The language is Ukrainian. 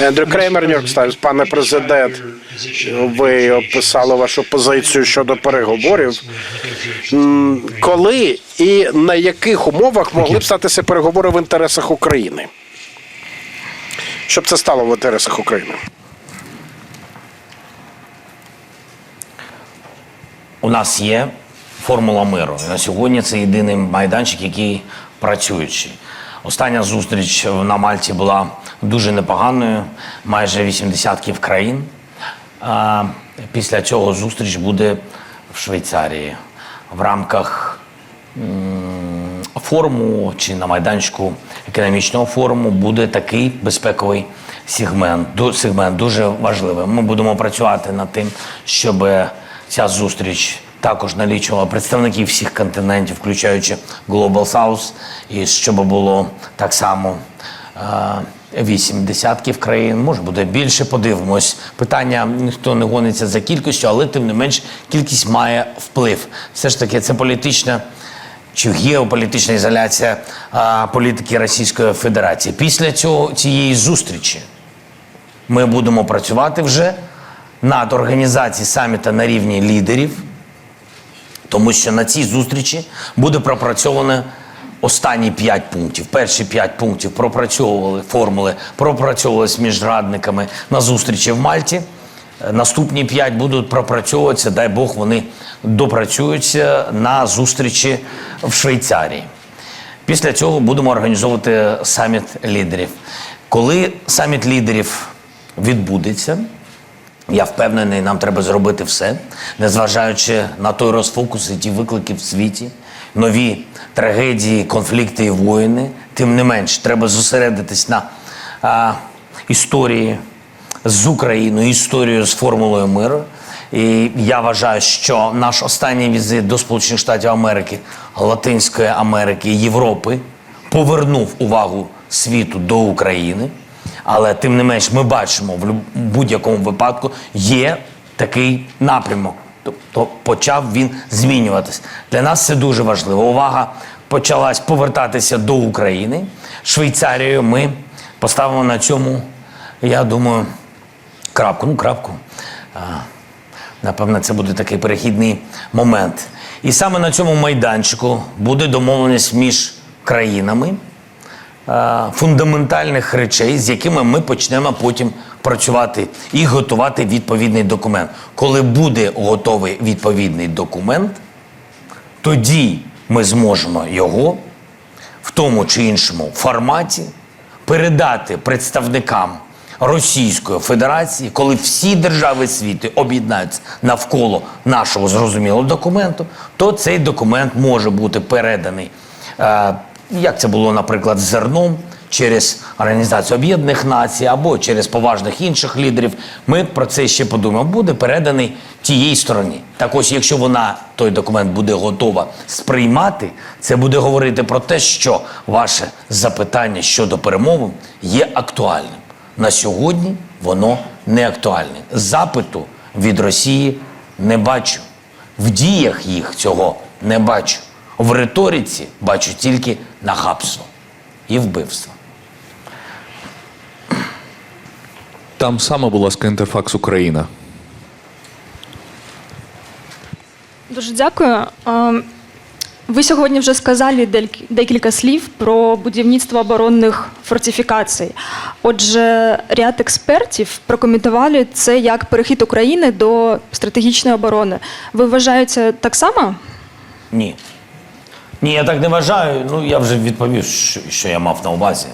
Ендрю Креймер, Нью-Йорк Таймс. Пане президент, ви описали вашу позицію щодо переговорів. Коли і на яких умовах могли б статися переговори в інтересах України? Щоб це стало в інтересах України? У нас є формула миру. На сьогодні це єдиний майданчик, який працюючий. Остання зустріч на Мальті була дуже непоганою, майже 80 країн. Після цього зустріч буде в Швейцарії в рамках форуму чи на майданчику економічного форуму буде такий безпековий сегмент. Сегмент дуже важливий. Ми будемо працювати над тим, щоб ця зустріч також налічувала представників всіх континентів, включаючи Global South, і щоб було так само е, вісім десятків країн, може буде більше. Подивимось. Питання ніхто не гониться за кількістю, але тим не менш кількість має вплив. Все ж таки, це політична чи геополітична ізоляція а, політики Російської Федерації. Після цього цієї зустрічі ми будемо працювати вже над організацією саміта на рівні лідерів, тому що на цій зустрічі буде пропрацьовано останні п'ять пунктів. Перші п'ять пунктів пропрацьовували формули, пропрацьовувалися між радниками на зустрічі в Мальті. Наступні п'ять будуть пропрацьовуватися, дай Бог, вони допрацюються на зустрічі в Швейцарії. Після цього будемо організовувати саміт лідерів. Коли саміт лідерів відбудеться, я впевнений, нам треба зробити все, незважаючи на той розфокус і ті виклики в світі, нові трагедії, конфлікти і воїни. Тим не менш, треба зосередитись на а, історії з Україною, історію з формулою миру. І я вважаю, що наш останній візит до Сполучених Штатів Америки, Латинської Америки, Європи повернув увагу світу до України. Але тим не менш, ми бачимо в будь-якому випадку є такий напрямок. Тобто почав він змінюватись. Для нас це дуже важливо. Увага почалась повертатися до України. Швейцарією ми поставимо на цьому, я думаю, крапку. Ну, крапку. Напевно, це буде такий перехідний момент. І саме на цьому майданчику буде домовленість між країнами фундаментальних речей, з якими ми почнемо потім працювати і готувати відповідний документ. Коли буде готовий відповідний документ, тоді ми зможемо його в тому чи іншому форматі передати представникам Російської Федерації, коли всі держави світу об'єднаються навколо нашого зрозумілого документу, то цей документ може бути переданий, е, як це було, наприклад, з зерном. Через Організацію Об'єднаних Націй або через поважних інших лідерів, ми про це ще подумаємо. Буде переданий тієї стороні. Так ось, якщо вона той документ буде готова сприймати, це буде говорити про те, що ваше запитання щодо перемовин є актуальним. На сьогодні воно не актуальне. Запиту від Росії не бачу. В діях їх цього не бачу. В риториці бачу тільки нахабство і вбивство. Там саме, будь ласка, інтерфакс Україна. Дуже дякую. Ви сьогодні вже сказали декілька слів про будівництво оборонних фортифікацій. Отже, ряд експертів прокоментували це як перехід України до стратегічної оборони. Ви вважаєте так само? Ні. Ні, я так не вважаю. Ну, я вже відповів, що, що я мав на увазі.